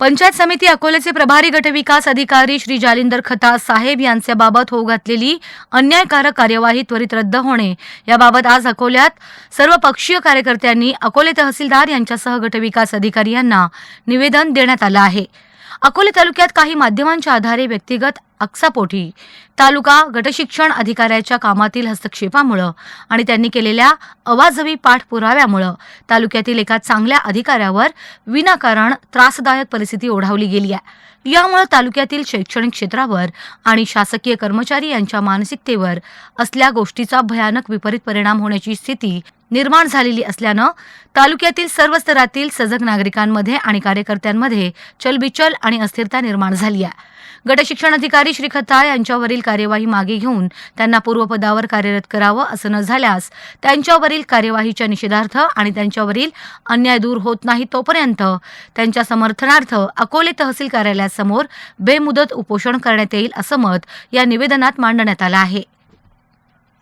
पंचायत समिती अकोलेचे प्रभारी गटविकास अधिकारी श्री जालिंदर खता साहेब यांच्याबाबत होऊ घातलेली अन्यायकारक कार्यवाही त्वरित रद्द होणे याबाबत आज अकोल्यात सर्व पक्षीय कार्यकर्त्यांनी अकोले तहसीलदार यांच्यासह गटविकास अधिकारी यांना निवेदन देण्यात आलं आहे. अकोले तालुक्यात काही माध्यमांच्या आधारे व्यक्तिगत अक्सापोटी तालुका गटशिक्षण अधिकाऱ्याच्या कामातील हस्तक्षेपामुळं आणि त्यांनी केलेल्या अवाजवी पाठपुराव्यामुळं तालुक्यातील एका चांगल्या अधिकाऱ्यावर विनाकारण त्रासदायक परिस्थिती ओढावली गेली आहे. यामुळं तालुक्यातील शैक्षणिक क्षेत्रावर आणि शासकीय कर्मचारी यांच्या मानसिकतेवर असल्या गोष्टीचा भयानक विपरीत परिणाम होण्याची स्थिती निर्माण झालेली असल्यानं तालुक्यातील सर्व स्तरातील सजग नागरिकांमध्ये आणि कार्यकर्त्यांमध्ये चलबिचल आणि अस्थिरता निर्माण झाली आहे. गटशिक्षण अधिकारी श्री खता यांच्यावरील कार्यवाही मागे घेऊन त्यांना पूर्वपदावर कार्यरत करावं असं न झाल्यास त्यांच्यावरील कार्यवाहीच्या निषेधार्थ आणि त्यांच्यावरील अन्याय दूर होत नाही तोपर्यंत त्यांच्या समर्थनार्थ अकोले तहसील कार्यालयासमोर बेमुदत उपोषण करण्यात येईल असं मत या निवेदनात मांडण्यात आलं आहे.